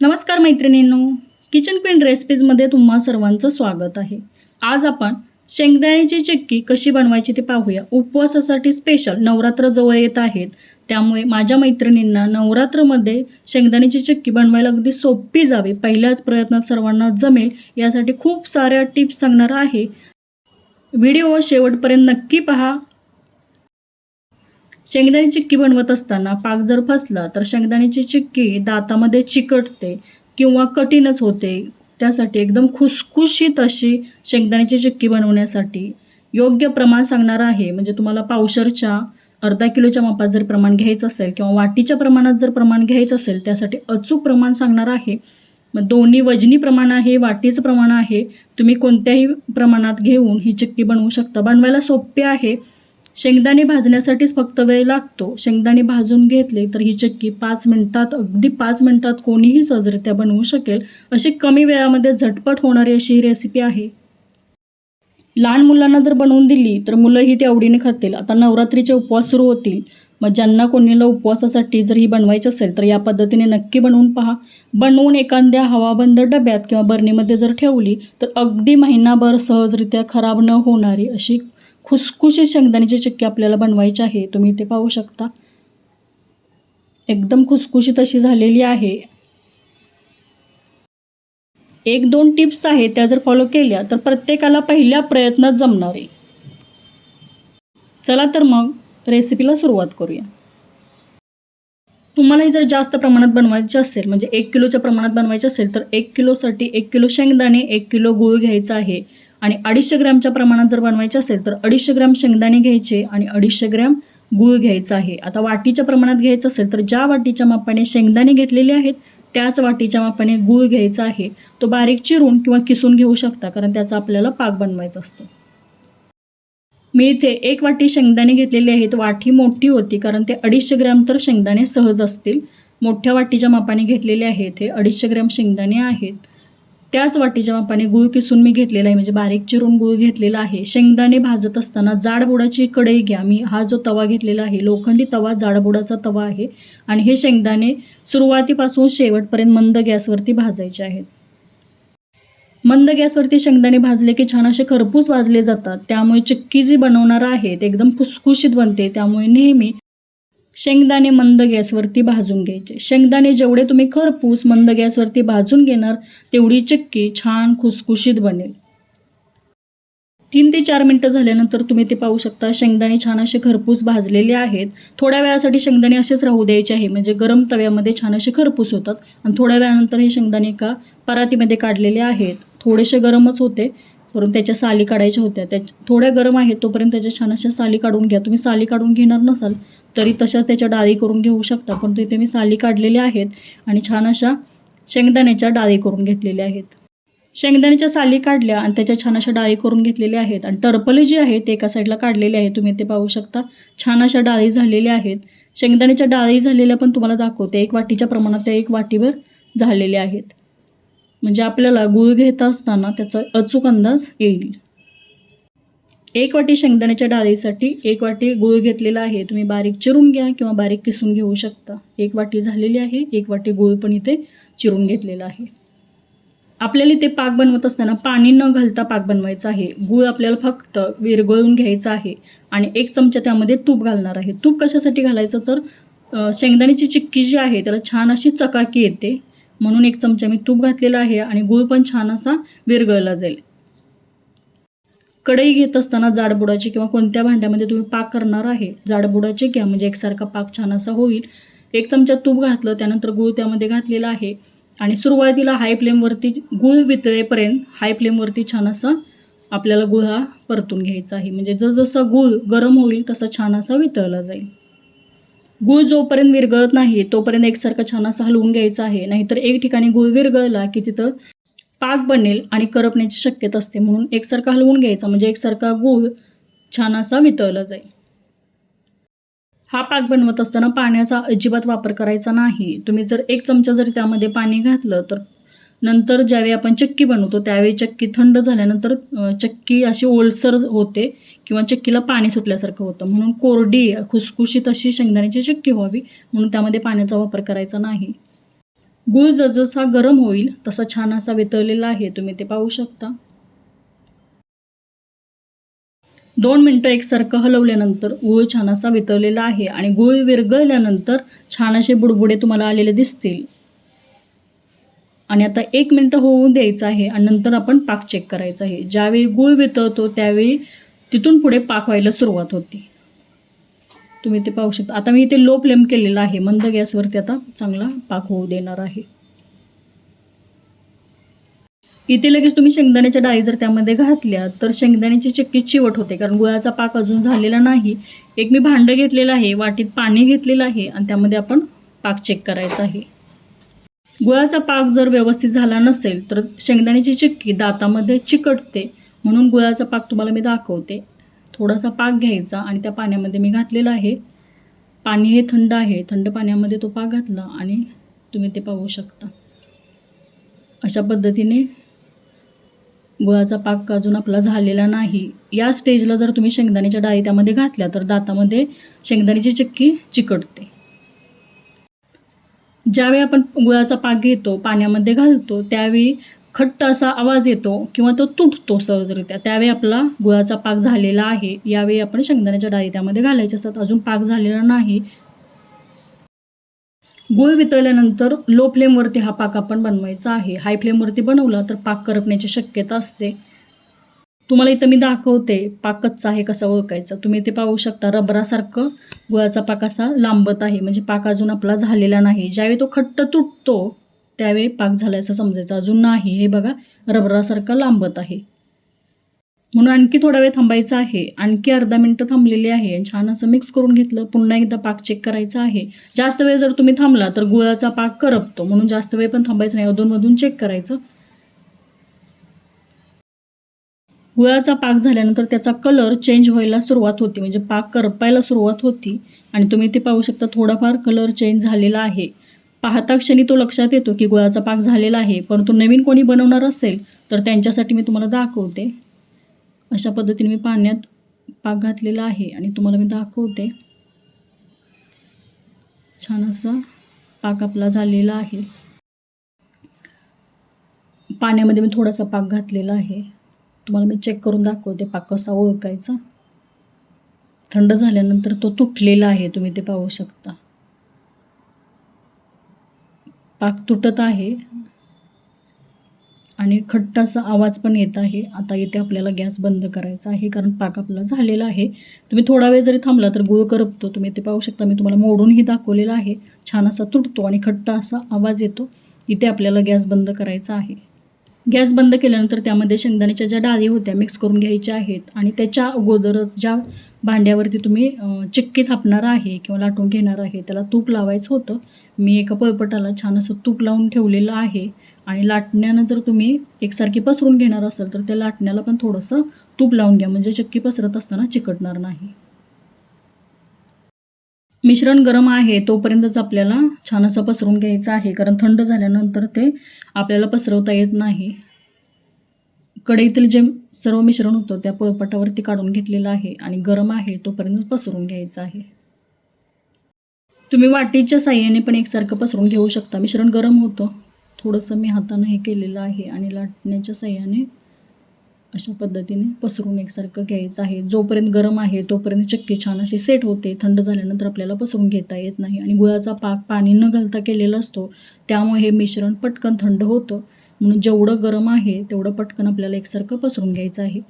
नमस्कार मैत्रिणींनो kitchen queen रेसिपीजमध्ये तुम्हा सर्वांचं स्वागत आहे. आज आपण शेंगदाण्याची चिक्की कशी बनवायची ते पाहूया. उपवासासाठी स्पेशल नवरात्र जवळ येत आहेत. त्यामुळे माझ्या मैत्रिणींना नवरात्रमध्ये शेंगदाण्याची चिक्की बनवायला अगदी सोपी जावी. पहिल्याच प्रयत्नात सर्वांना जमेल. यासाठी खूप साऱ्या टिप्स सांगणार आहे. व्हिडिओ शेवटपर्यंत नक्की पहा. शेंगदाणी चिक्की बनवत असताना पाक जर फसला तर शेंगदाण्याची चिक्की दातामध्ये चिकटते किंवा कठीणच होते. त्यासाठी एकदम खुसखुशीत अशी शेंगदाण्याची चिक्की बनवण्यासाठी योग्य प्रमाण सांगणार आहे. म्हणजे तुम्हाला पावशरच्या अर्धा किलोच्या मापात जर प्रमाण घ्यायचं असेल किंवा वाटीच्या प्रमाणात जर प्रमाण घ्यायचं असेल त्यासाठी अचूक प्रमाण सांगणार आहे. मग दोन्ही वजनी प्रमाण आहे वाटीचं प्रमाण आहे. तुम्ही कोणत्याही प्रमाणात घेऊन ही चिक्की बनवू शकता. बनवायला सोपे आहे. शेंगदाणे भाजण्यासाठीच फक्त वेळ लागतो. शेंगदाणे भाजून घेतले तर ही चक्की पाच मिनटात अगदी पाच मिनटात कोणीही सहजरित्या बनवू शकेल अशी कमी वेळामध्ये झटपट होणारी अशी ही रेसिपी आहे. लहान मुलांना जर बनवून दिली तर मुलंही ती आवडीने खातील. आता नवरात्रीचे उपवास सुरू होतील. मग ज्यांना कोणीला उपवासासाठी जर ही बनवायची असेल तर या पद्धतीने नक्की बनवून पहा. बनवून एखाद्या हवाबंद डब्यात किंवा बरणीमध्ये जर ठेवली तर अगदी महिनाभर सहजरित्या खराब न होणारी अशी खुसखुशीत शेंगदाण्याची चिक्की आपल्याला बनवायची आहे तुम्ही ते पाहू शकता. एकदम खुसखुशीत अशी झालेली आहे. एक दोन टिप्स आहेत त्या जर फॉलो केल्या तर प्रत्येकाला पहिल्या प्रयत्नात जमणार आहे. चला तर मग रेसिपीला सुरुवात करूया. तुम्हालाही जर जास्त प्रमाणात बनवायचे असेल म्हणजे एक किलोच्या प्रमाणात बनवायचे असेल तर एक किलोसाठी एक किलो शेंगदाणे एक किलो गूळ घ्यायचा आहे. आणि अडीचशे ग्रॅमच्या प्रमाणात जर बनवायचे असेल तर अडीचशे ग्रॅम शेंगदाणे घ्यायचे आणि अडीचशे ग्रॅम गूळ घ्यायचा आहे. आता वाटीच्या प्रमाणात घ्यायचं असेल तर ज्या वाटीच्या मापाने शेंगदाणे घेतलेले आहेत त्याच वाटीच्या मापाने गूळ घ्यायचा आहे. तो बारीक चिरून किंवा किसून घेऊ शकता कारण त्याचा आपल्याला पाक बनवायचा असतो. मी इथे एक वाटी शेंगदाणे घेतलेले आहेत. वाटी मोठी होती कारण ते अडीचशे ग्रॅम तर शेंगदाणे सहज असतील. मोठ्या वाटीच्या मापाने घेतलेले आहेत. हे अडीचशे ग्रॅम शेंगदाणे आहेत. त्याच वाटीच्या मापाने गूळ किसून मी घेतलेला आहे म्हणजे बारीक चिरून गूळ घेतलेला आहे शेंगदाणे भाजत असताना जाडबुडाची कढई घ्या. मी हा जो तवा घेतलेला आहे लोखंडी तवा जाडबुडाचा तवा आहे आणि हे शेंगदाणे सुरुवातीपासून शेवटपर्यंत मंद गॅसवरती भाजायचे आहेत. मंद गॅसवरती शेंगदाणे भाजले की छान असे खरपूस भाजले जातात. त्यामुळे चिक्की जी बनवणार आहे ते एकदम खुसखुशीत बनते. त्यामुळे नेहमी शेंगदाणे मंद गॅसवरती भाजून घ्यायचे. शेंगदाणे जेवढे तुम्ही खरपूस मंद गॅसवरती भाजून घेणार तेवढी चिक्की छान खुसखुशीत बनेल. तीन ते चार मिनटं झाल्यानंतर तुम्ही ते पाहू शकता शेंगदाणे छान असे खरपूस भाजलेले आहेत. थोड्या वेळासाठी शेंगदाणे असेच राहू द्यायचे आहे म्हणजे गरम तव्यामध्ये छान असे खरपूस होतात. आणि थोड्या वेळानंतर हे शेंगदाणे का परातीमध्ये काढलेले आहेत. थोडेसे गरमच होते. वरून त्याच्या साली काढायच्या होत्या. त्या थोड्या गरम आहेत तोपर्यंत त्याच्या छान अशा साली काढून घ्या. तुम्ही साली काढून घेणार नसाल तरी तशाच त्याच्या डाळी करून घेऊ शकता. परंतु इथे मी साली काढलेल्या आहेत आणि छान अशा शेंगदाण्याच्या डाळी करून घेतलेल्या आहेत. शेंगदाण्याच्या साली काढल्या आणि त्याच्या छान अशा डाळी करून घेतलेल्या आहेत. आणि टरपले जी आहेत ते एका साईडला काढलेले आहेत. तुम्ही ते पाहू शकता छान अशा डाळी झालेल्या आहेत. शेंगदाण्याच्या डाळी झालेल्या पण तुम्हाला दाखवते. एक वाटीच्या प्रमाणात त्या एक वाटीवर झालेल्या आहेत. म्हणजे आपल्याला गूळ घेत असताना त्याचा अचूक अंदाज येईल. एक वाटी शेंगदाण्याच्या डाळीसाठी एक वाटी गूळ घेतलेला आहे. तुम्ही बारीक चिरून घ्या किंवा बारीक किसून घेऊ शकता. एक वाटी झालेली आहे एक वाटी गूळ पण इथे चिरून घेतलेला आहे. आपल्याला इथे पाक बनवत असताना पाणी न घालता पाक बनवायचा आहे. गूळ आपल्याला फक्त विरघळून घ्यायचा आहे आणि एक चमचा त्यामध्ये तूप घालणार आहे. तूप कशासाठी घालायचं? तर शेंगदाण्याची चिक्की जी आहे त्याला छान अशी चकाकी येते. म्हणून एक चमचा मी तूप घातलेला आहे आणि गूळ पण छान असा विरघळला जाईल. कढई घेत असताना जाडबुडाची किंवा कोणत्या भांड्यामध्ये तुम्ही पाक करणार आहे जाडबुडाचे घ्या म्हणजे एकसारखा पाक छान असा होईल. एक चमचा तूप घातलं त्यानंतर गूळ त्यामध्ये घातलेला आहे आणि सुरुवातीला हाय फ्लेमवरती गूळ वितळेपर्यंत हाय फ्लेमवरती छान असा आपल्याला गुळ हा परतून घ्यायचा आहे. म्हणजे जसजसा गूळ गरम होईल तसा छान असा वितळला जाईल. गूळ जोपर्यंत विरघळत नाही तोपर्यंत एकसारखा छान असा हलवून घ्यायचा आहे. नाहीतर एक ठिकाणी गूळ विरघळला की तिथं पाक बनेल आणि करपण्याची शक्यता असते. म्हणून एकसारखा हलवून घ्यायचा म्हणजे एकसारखा गूळ छान असा वितळला जाईल. हा पाक बनवत असताना पाण्याचा अजिबात वापर करायचा नाही. तुम्ही जर एक चमचा जर त्यामध्ये पाणी घातलं तर नंतर ज्यावेळी आपण चक्की बनवतो त्यावेळी चक्की थंड झाल्यानंतर चक्की अशी ओलसर होते किंवा चक्कीला पाणी सुटल्यासारखं होतं. म्हणून कोरडी खुसखुशीत अशी शेंगदाण्याची चक्की व्हावी म्हणून त्यामध्ये पाण्याचा वापर करायचा नाही. गूळ जसजसा गरम होईल तसा छान असा वितळलेला आहे. तुम्ही ते पाहू शकता. दोन मिनटं एकसारखं हलवल्यानंतर गूळ छान असा वितळलेला आहे आणि गूळ विरगळल्यानंतर छान असे बुडबुडे तुम्हाला आलेले दिसतील. आणि आता एक मिनटं होऊन द्यायचं आहे आणि नंतर आपण पाक चेक करायचा आहे. ज्यावेळी गूळ वितळतो त्यावेळी तिथून पुढे पाक व्हायला सुरुवात होती. तुम्ही ते पाहू शकता. आता मी इथे लो फ्लेम केलेला आहे. मंद गॅसवरती आता चांगला पाक होऊ देणार आहे. इथे लगेच तुम्ही शेंगदाण्याच्या डाळी जर त्यामध्ये घातल्या तर शेंगदाण्याची चक्की चिवट होते. कारण गुळाचा पाक अजून झालेला नाही. एक मी भांडं घेतलेलं आहे. वाटीत पाणी घेतलेलं आहे. आणि त्यामध्ये आपण पाक चेक करायचा आहे. गुळाचा पाक जर व्यवस्थित झाला नसेल तर शेंगदाण्याची चिक्की दातामध्ये चिकटते. म्हणून गुळाचा पाक तुम्हाला मी दाखवते. थोडासा पाक घ्यायचा आणि त्या पाण्यामध्ये मी घातलेला आहे. पाणी हे थंड आहे. थंड पाण्यामध्ये तो पाक घातला आणि तुम्ही ते पाहू शकता. अशा पद्धतीने गुळाचा पाक अजून आपला झालेला नाही. या स्टेजला जर तुम्ही शेंगदाण्याच्या डाळी त्यामध्ये घातल्या तर दातामध्ये शेंगदाण्याची चिक्की चिकटते. ज्यावेळी आपण गुळाचा पाक घेतो पाण्यामध्ये घालतो त्यावेळी खट्ट असा आवाज येतो किंवा तो तुटतो सहजरित्या. त्यावेळी आपला गुळाचा पाक झालेला आहे. यावेळी आपण शेंगदाण्याच्या डाळी त्यामध्ये घालायचे असतात. अजून पाक झालेला नाही. गुळ वितळल्यानंतर लो फ्लेमवरती हा पाक आपण बनवायचा आहे. हाय फ्लेमवरती बनवला तर पाक करपण्याची शक्यता असते. तुम्हाला इथं मी दाखवते पाक कच्चा आहे कसा ओळखायचा. तुम्ही ते पाहू शकता रबरासारखं गुळाचा पाक असा लांबत आहे. म्हणजे पाक अजून आपला झालेला नाही. ज्यावेळी तो खट्ट तुटतो त्यावेळी पाक झाला असं समजायचं. अजून नाही. हे बघा रबरासारखं लांबत आहे. म्हणून आणखी थोडा वेळ थांबायचा आहे. आणखी अर्धा मिनटं थांबलेली आहे. आणि छान असं मिक्स करून घेतलं. पुन्हा एकदा पाक चेक करायचा आहे. जास्त वेळ जर तुम्ही थांबला तर गुळाचा पाक करपतो. म्हणून जास्त वेळ पण थांबायचं नाही. अधूनमधून चेक करायचं. गुळाचा पाक झाल्यानंतर त्याचा कलर चेंज व्हायला सुरुवात होती. म्हणजे पाक करपायला सुरुवात होती. आणि तुम्ही ते पाहू शकता थोडाफार कलर चेंज झालेला आहे. पाहता क्षणी तो लक्षात येतो की गुळाचा पाक झालेला आहे. परंतु नवीन कोणी बनवणार असेल तर त्यांच्यासाठी मी तुम्हाला दाखवते. अशा पद्धतीने मी पाण्यात पाक घातलेला आहे आणि तुम्हाला मी दाखवते. छान असा पाक आपला झालेला आहे. पाण्यामध्ये मी थोडासा पाक घातलेला आहे. तुम्हाला मी चेक करून दाखवते पाक कसा ओळखायचा. थंड झाल्यानंतर तो तुटलेला आहे तुम्ही ते पाहू शकता. पाक तुटत आहे. आणि खट्टाचा आवाज पण येत आहे. आता इथे आपल्याला गॅस बंद करायचा आहे कारण पाक आपला झालेला आहे. तुम्ही थोडा वेळ जरी थांबला तर गुळ करपतो. तुम्ही ते पाहू शकता. मी तुम्हाला मोडूनही दाखवलेला आहे. छान असा तुटतो आणि खट्टा असा आवाज येतो. इथे आपल्याला गॅस बंद करायचा आहे. गॅस बंद केल्यानंतर त्यामध्ये शेंगदाण्याच्या ज्या डाळी होत्या मिक्स करून घ्यायच्या आहेत आणि त्याच्या अगोदरच ज्या भांड्यावरती तुम्ही चिक्की थापणार आहे किंवा लाटून घेणार आहे त्याला तूप लावायचं होतं. मी एका पळपटाला छान असं तूप लावून ठेवलेलं आहे आणि लाटण्यानं जर तुम्ही एकसारखी पसरून घेणार असाल तर त्या लाटण्याला पण थोडंसं तूप लावून घ्या म्हणजे चक्की पसरत असताना चिकटणार नाही. मिश्रण गरम आहे तोपर्यंतच आपल्याला छान असं पसरून घ्यायचं आहे कारण थंड झाल्यानंतर ते आपल्याला पसरवता येत नाही. कढईतील जे सर्व मिश्रण होतं त्या पोळपाटावरती काढून घेतलेलं आहे आणि गरम आहे तोपर्यंत पसरून घ्यायचं आहे. तुम्ही वाटीच्या साह्याने पण एकसारखं पसरून घेऊ शकता. मिश्रण गरम होतं. थोडंसं मी हातानं हे केलेलं आहे आणि लाटण्याच्या साह्याने अशा पद्धतीने पसरून एकसारखं घ्यायचं आहे. जोपर्यंत गरम आहे तोपर्यंत चक्की छान अशी सेट होते. थंड झाल्यानंतर आपल्याला पसरून घेता येत नाही आणि गुळाचा पाक पाणी न घालता केलेला असतो. त्यामुळे हे मिश्रण पटकन थंड होतं. म्हणून जेवढं गरम आहे तेवढं पटकन आपल्याला एकसारखं पसरून घ्यायचं आहे.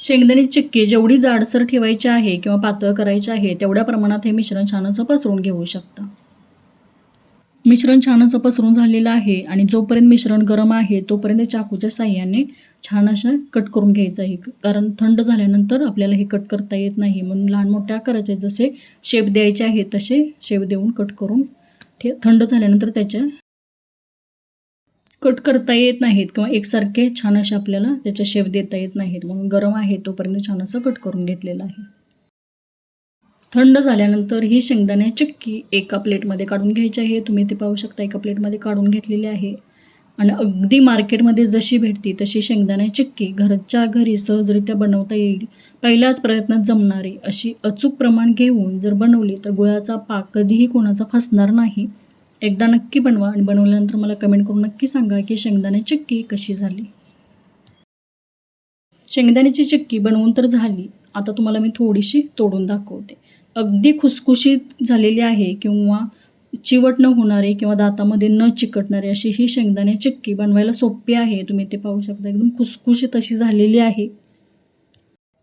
शेंगदाणी चिक्की जेवढी जाडसर ठेवायची आहे किंवा पातळ करायची आहे तेवढ्या प्रमाणात हे मिश्रण छान असं पसरून घेऊ शकता. मिश्रण छान असं पसरून झालेलं आहे आणि जोपर्यंत मिश्रण गरम आहे तोपर्यंत चाकूच्या साह्याने छान असं कट करून घ्यायचं आहे. कारण थंड झाल्यानंतर आपल्याला हे कट करता येत नाही. म्हणून लहान मोठ्या करायचे जसे शेप द्यायचे आहे तसे शेप देऊन कट करून ठे थंड झाल्यानंतर त्याच्या कट करता येत नाहीत किंवा एकसारखे छान असे आपल्याला त्याच्या शेप देता येत नाहीत. म्हणून गरम आहे तोपर्यंत छान असं कट करून घेतलेलं आहे. थंड झाल्यानंतर ही शेंगदाणे चक्की एका प्लेटमध्ये काढून घ्यायची आहे. तुम्ही ते पाहू शकता एका प्लेटमध्ये काढून घेतलेली आहे. आणि अगदी मार्केटमध्ये जशी भेटती तशी शेंगदाणे चक्की घरच्या घरी सहजरित्या बनवता येईल. पहिल्याच प्रयत्नात जमणारी अशी अचूक प्रमाण घेऊन जर बनवली तर गुळाचा पाक कधीही कोणाचा फसणार नाही. एकदा नक्की बनवा आणि बनवल्यानंतर मला कमेंट करून नक्की सांगा की शेंगदाणे चक्की कशी झाली. शेंगदाण्याची चिक्की बनवून तर झाली. आता तुम्हाला मी थोडीशी तोडून दाखवते. अगदी खुसखुशीत झालेली आहे किंवा चिवट न होणारे किंवा दातामध्ये न चिकटणारे अशी ही शेंगदाणे चिक्की बनवायला सोपी आहे. तुम्ही ते पाहू शकता. एकदम खुसखुशीत अशी झालेली आहे.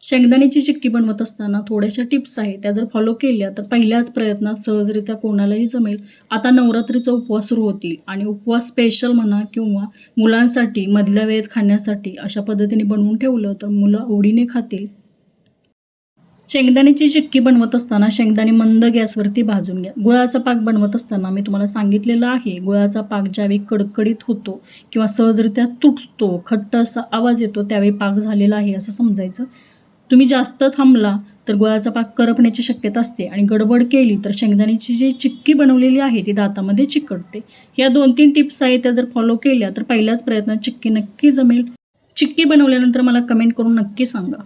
शेंगदाण्याची चिक्की बनवत असताना थोड्याशा टिप्स आहेत. त्या जर फॉलो केल्या तर पहिल्याच प्रयत्नात सहजरित्या कोणालाही जमेल. आता नवरात्रीचा उपवास सुरू होतील आणि उपवास स्पेशल म्हणा किंवा मुलांसाठी मधल्या वेळेत खाण्यासाठी अशा पद्धतीने बनवून ठेवलं तर मुलं आवडीने खातील. शेंगदाण्याची चिक्की बनवत असताना शेंगदाणे मंद गॅसवरती भाजून घ्या. गुळाचा पाक बनवत असताना मी तुम्हाला सांगितलेलं आहे गुळाचा पाक ज्यावेळी कडकडीत होतो किंवा सहजरित्या तुटतो खट्ट असा आवाज येतो त्यावेळी पाक झालेला आहे असं समजायचं. तुम्ही जास्त थांबला तर गुळाचा पाक करपण्याची शक्यता असते आणि गडबड केली तर शेंगदाण्याची जी चिक्की बनवलेली आहे ती दातामध्ये चिकटते. या दोन तीन टिप्स आहेत त्या जर फॉलो केल्या तर पहिल्याच प्रयत्नात चिक्की नक्की जमेल. चिक्की बनवल्यानंतर मला कमेंट करून नक्की सांगा.